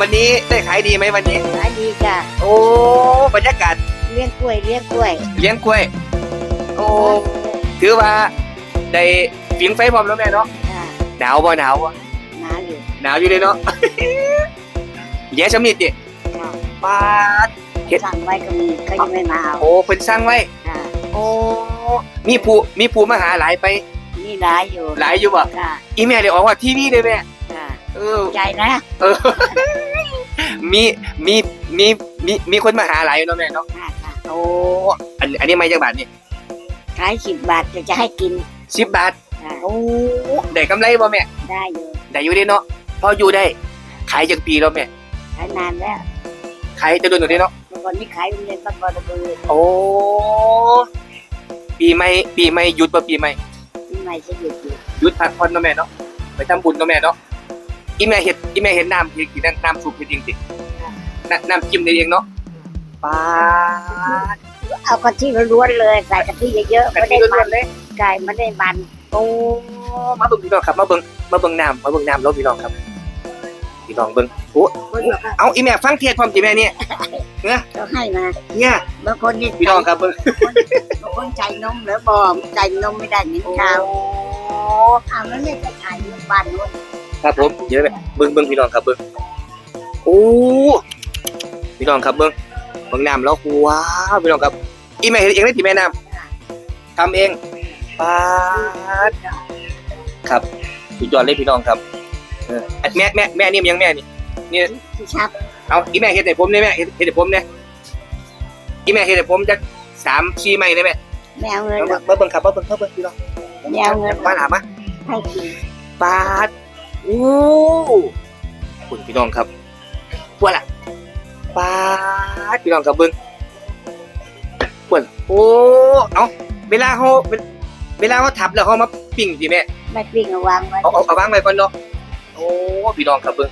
วันนี้ได้ขายดีไหมวันนี้ ขายดีจ้ะโอ้บรรยากาศเลี้ยงกล้วยเลี้ยงกล้วยเลี้ยงกล้วย โอ้ถือว่าได้ฝีงไฟพร้อมแล้วแม่เนาะจ้ะหนาวบ่หนาวบ่หนาอยู่หนาวอยู่เลยเนาะ แย่สำนิดดิจ้ะปาด เฮ็ด สั่งไว้ก็มีเขายังไม่มาเอาโอ้เพิ่นสร้างไว้ จ้ะโอ้มีผู้มีผู้มาหาหลายไปนี่หลายอยู่หลายอยู่บ่ จ้ะอีแม่ได้ออกว่าทีวีเลยแม่จ้ะ เออใจนะเออมีมีมีมีมีคนมาหาหลายอยู่เนาะแม่เนาะค่ะค่ะโอ้อันอันนี้ไม่จักบาทนี่ขายสิบบาทจะจะให้กินสิบบาทจ้ะโอ้ได้กำไรบ่แม่ได้อยู่ได้อยู่เด้เนาะพออยู่ได้ ขายจังปีแล้วแม่ขายนานแล้วขายจะโดนอยู่เด้เนาะเมื่อก่อนนี่ขายโรงเรียนบ้านบอระเบือโอ้ปีใหม่ปีใหม่หยุดบ่ปีใหม่ที่ใหม่จะหยุดอยู่หยุดพักผ่อนเนาะแม่เนาะไปทำบุญเนาะแม่เนาะ อีแม่เฮ็ดอีแม่เฮ็ดน้ำเฮ็ดกินน้ำน้ำซุปเฮ็ดเองสิน้ำน้ำจิ้มได้เองเนาะปาดเอากะทิล้วนๆเลยใส่กะทิเยอะๆกะไม่ทิได้ล้มัวนนๆเลยไก่ไม่ได้มันโอ้มาเบิ่งพี่น้องครับมาเบิ่งมาเบิ่งน้ำมาเบิ่งน้ำแล้วพี่น้องครับพี่น้องเบิ่งโอ้คนบอกว่าเอาอีแม่ฟังเทศพร้อมจิแม่เนี่ยเขาให้มาเนี่ยบางคนนี่พี่น้องครับเบิ่งบางคนใจนมหรือบอมใจนมไม่ได้เหมือนข้าวเอาแล้วเนี่ยจะขายอยู่บ้านนู้น ครับผมเดี๋ยวแม่เบิ่งเบิ่งพี่น้องครับเบิ่งโอ้พี่น้องครับเบิ่งเบิ่งน้ำแล้วว้าวพี่น้องครับ อีแม่เฮ็ดเองได้ที่แม่น้ำทำเองปาดครับสุดยอดเลยพี่น้องครับเอออันแม่แม่แม่นี่มันยังแม่นี่ที่ชับเอาอีแม่เฮ็ดให้ผมได้แม่เฮ็ดเฮ็ดให้ผมเนี่ยอีแม่เฮ็ดให้ผมจักสามสี่ไม้ได้ไหมแมวเงินเอาหรมาอกมาเบิ่งครับมาเบิ่งมาเบิ่งพี่น้องแมวเงินมาหามาให้กินปาดโอ้คุณพี่น้องครับว่าล่ะปาดพี่น้องครับเบิ่งปวดโอ้เอาเวลาเฮาเวลเวลาเฮาทับแล้วเฮามาปิ้งสิแม่ไม่ปิ้งเอาวางไว้เอาเอาเอาวางไว้ก่อนเนาะโอ้พี่น้องครับเบิ่ง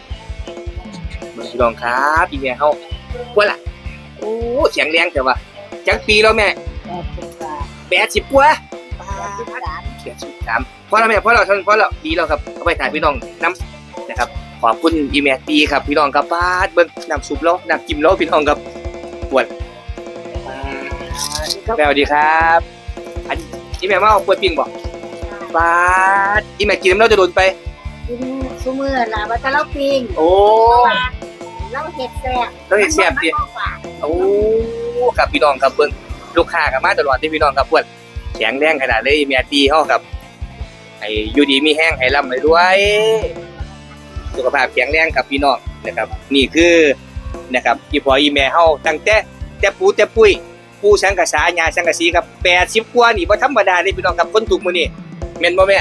เบิ่งพี่น้องครับพี่แม่เฮาว่าล่ะโอ้เสียงแรงแต่ว่าจักปีแล้วแม่แปดสิบบาทแปดสิบกว่าแปดสิบสาม เขียนสุดสามพอแล้วแม่พอแล้วท่านพอแล้วดีแล้วครับเอาไปถ่ายพี่น้องน้ำนะครับขอบคุณอีเมลดีครับพี่น้องครับป้าดเบิ้งน้ำซุปแล้วน้ำจิ้มแล้วพี่น้องครับปวดแมวดีครับ อันอีเมลมาเอาปวดปิ้งบอกป้าดอีเมลกินน้ำแล้วจะโดนไปกินซุมือละว่าจะเล่าปิ้งโอ้เล่าเห็ดแซ่บต้องเห็นแซ่บดิมันก็ฝากโอ้ครับพี่น้องครับเบิ้งลูกค้ากับมาตลอดที่พี่น้องครับปวดแข็งแรงขนาดเลยอีเมลดีเฮาครับ ให้อยู่ดีมีแห้งให้ร่ำให้รวย สุขภาพแข็งแรงครับพี่น้องนะครับ นี่คือนะครับอีพออีแม่เฮาตั้งแต่แต่ปูแต่ปุ้ยปูสังกะสาญาสังกะสีครับ80กว่านี่บ่ธรรมดาเด้พี่น้องครับคนทุกมื้อนี้แม่นบ่แม่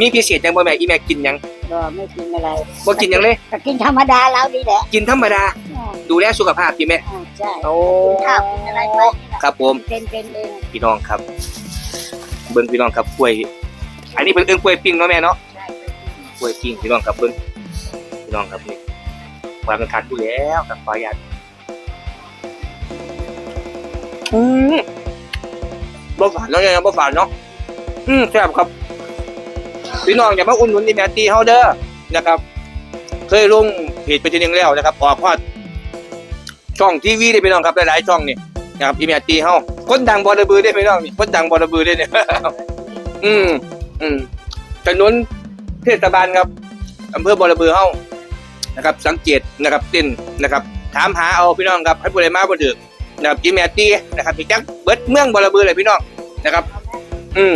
มีพิเศษจังบ่แม่อีแม่กินหยังก็ไม่กินอะไรบ่กินหยังเลยก็กินธรรมดาแล้วนี่แหละกินธรรมดาดูแลสุขภาพพี่แม่อ่าใช่โอ้กินข้าวกินอะไรไปนี่แหละครับผม เป็นเป็นเองพี่น้องครับ เบิ่งพี่น้องครับกล้วย อันนี้เป็นเอิ้นกล้วยปิ้งเนาะแม่เนาะใช่กล้วยปิ้งพี่น้องครับเบิ่งพี่น้องครับนี่ความเป็นคักอยู่แล้วครับขออนุญาตอืมบ่ฝาดเนาะเนี่ยบ่ฝาดเนาะอืมแซ่บครับ พี่น้องอย่ามาอุ่นหนุนอีแมตตีเฮาเด้อนะครับ เคยลงเพจไปทีนึงแล้วนะครับออกพอดช่องทีวีได้พี่น้องครับหลายๆช่องนี่นะครับอีแมตตีเฮาคนดังบอระบือได้พี่น้องนี่คนดังบอระบือได้เนี่ย อืม อืมถนนเทศบาลครับอำเภอบอระบือเฮ้านะครับ สังเกตนะครับเต้นนะครับ ถามหาเอาพี่น้องครับให้ผู้ใดมาบ่ดึกนะครับอีแมตตีนะครับพี่จักเบิดเมืองบอระบือเลยพี่น้องนะครับ อืม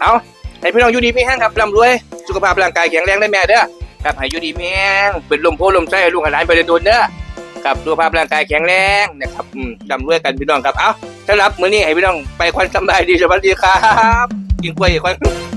เอาให้พี่น้องอยู่ดีมีแห้งครับร่ำรวยสุขภาพร่างกายแข็งแรงได้แม่เด้อครับให้อยู่ดีมีแห้งเป็นลมโพลมไส้ลูกหลานไปเรียนโดนเด้อครับสุขภาพร่างกายแข็งแรงนะครับอืมร่ำรวยกันพี่น้องครับเอาสำหรับมื้อนี้ให้พี่น้องไปควันสบายดีสวัสดีครับ กินกล้วยควัน